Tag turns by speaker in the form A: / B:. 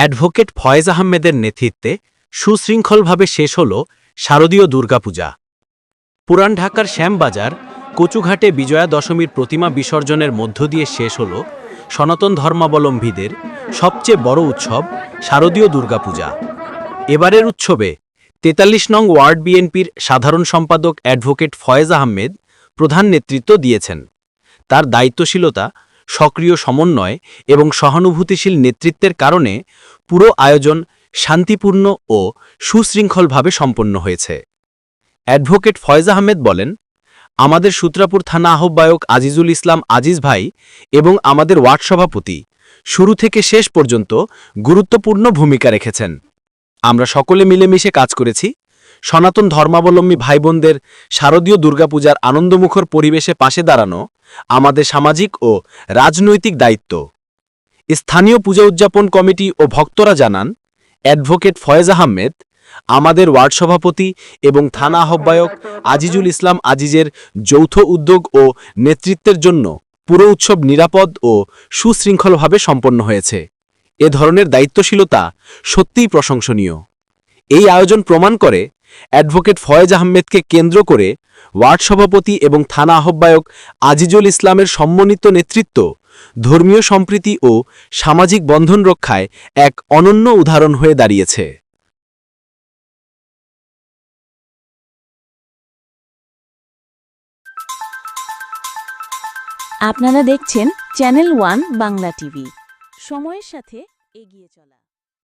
A: Advocate Faiz আহমেদের নেতৃত্বে সুশৃঙ্খলভাবে শেষ হল শারদীয় দুর্গাপূজা। পুরান ঢাকার শ্যামবাজার, কচুঘাটে বিজয়া দশমীর প্রতিমা বিসর্জনের মধ্য দিয়ে শেষ হল সনাতন ধর্মাবলম্বীদের সবচেয়ে বড় উৎসব শারদীয় দুর্গাপূজা। এবারের উৎসবে তেতাল্লিশ নং ওয়ার্ড বিএনপির সাধারণ সম্পাদক অ্যাডভোকেট ফয়েজ আহমেদ প্রধান নেতৃত্ব দিয়েছেন। তার দায়িত্বশীলতা সক্রিয় সমন্বয় এবং সহানুভূতিশীল নেতৃত্বের কারণে পুরো আয়োজন শান্তিপূর্ণ ও সুশৃঙ্খলভাবে সম্পন্ন হয়েছে। অ্যাডভোকেট ফয়েজ আহমেদ বলেন, আমাদের সূত্রাপুর থানা আহ্বায়ক আজিজুল ইসলাম আজিজ ভাই এবং আমাদের ওয়ার্ড সভাপতি শুরু থেকে শেষ পর্যন্ত গুরুত্বপূর্ণ ভূমিকা রেখেছেন। আমরা সকলে মিলেমিশে কাজ করেছি সনাতন ধর্মাবলম্বী ভাইবোনদের শারদীয় দুর্গাপূজার আনন্দমুখর পরিবেশে পাশে দাঁড়ানো আমাদের সামাজিক ও রাজনৈতিক দায়িত্ব। স্থানীয় পূজা উদযাপন কমিটি ও ভক্তরা জানান, অ্যাডভোকেট ফয়েজ আহমেদ, আমাদের ওয়ার্ড সভাপতি এবং থানা আহ্বায়ক আজিজুল ইসলাম আজিজের যৌথ উদ্যোগ ও নেতৃত্বের জন্য পুরো উৎসব নিরাপদ ও সুশৃঙ্খলভাবে সম্পন্ন হয়েছে। এ ধরনের দায়িত্বশীলতা সত্যিই প্রশংসনীয়। এই আয়োজন প্রমাণ করে অ্যাডভোকেট ফয়েজ আহমেদকে কেন্দ্র করে ওয়ার্ড সভাপতি এবং থানা আহ্বায়ক আজিজুল ইসলামের সম্মানিত নেতৃত্ব, ধর্মীয় সম্প্রীতি ও সামাজিক বন্ধন রক্ষায় এক অনন্য উদাহরণ হয়ে দাঁড়িয়েছে।
B: আপনারা দেখছেন চ্যানেল ওয়ান বাংলা টিভি। সময়ের সাথে এগিয়ে চলা।